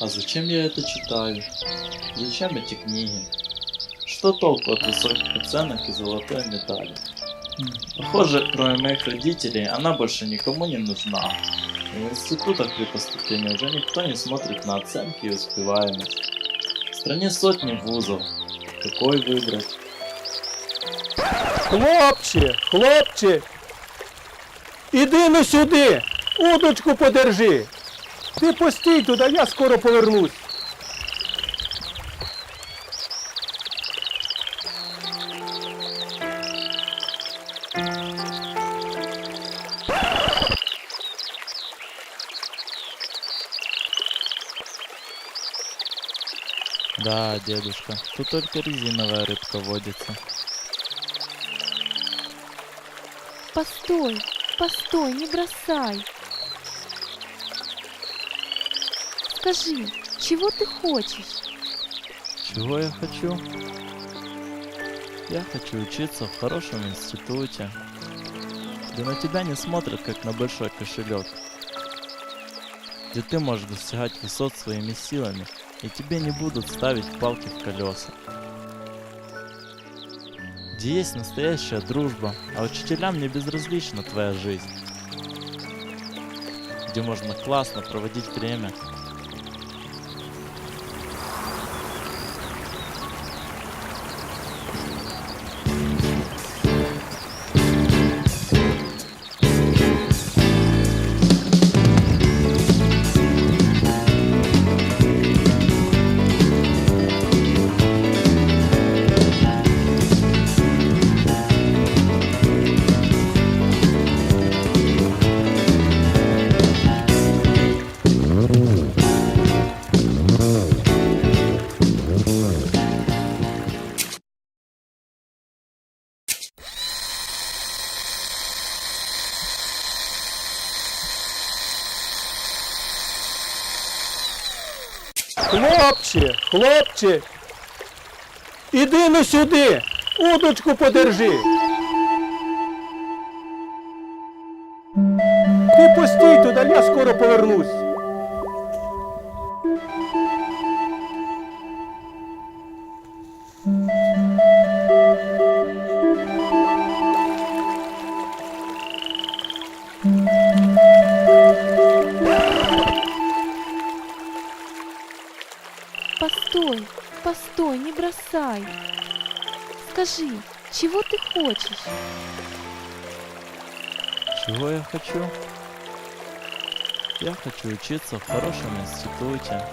А зачем я это читаю? Зачем эти книги? Что толку от высоких оценок и золотой медали? Похоже, кроме моих родителей, она больше никому не нужна. В институтах при поступлении уже никто не смотрит на оценки и успеваемость. В стране сотни вузов. Какой выбрать? Хлопче, хлопче. Іди ну сюди. Удочку подержи. Ти постій туди, я скоро повернусь. Да, дедушка, тут только резиновая рыбка водится. Постой, постой, не бросай. Скажи, чего ты хочешь? Чего я хочу? Я хочу учиться в хорошем институте, где на тебя не смотрят как на большой кошелек, где ты можешь достигать высот своими силами, и тебе не будут ставить палки в колеса. Где есть настоящая дружба, а учителям не безразлична твоя жизнь. Где можно классно проводить время, Хлопче, хлопче. Іди ну сюди. Удочку подержи. Ти постій туди, я скоро повернусь. Постой, не бросай. Скажи, чего ты хочешь? Чего я хочу? Я хочу учиться в хорошем институте,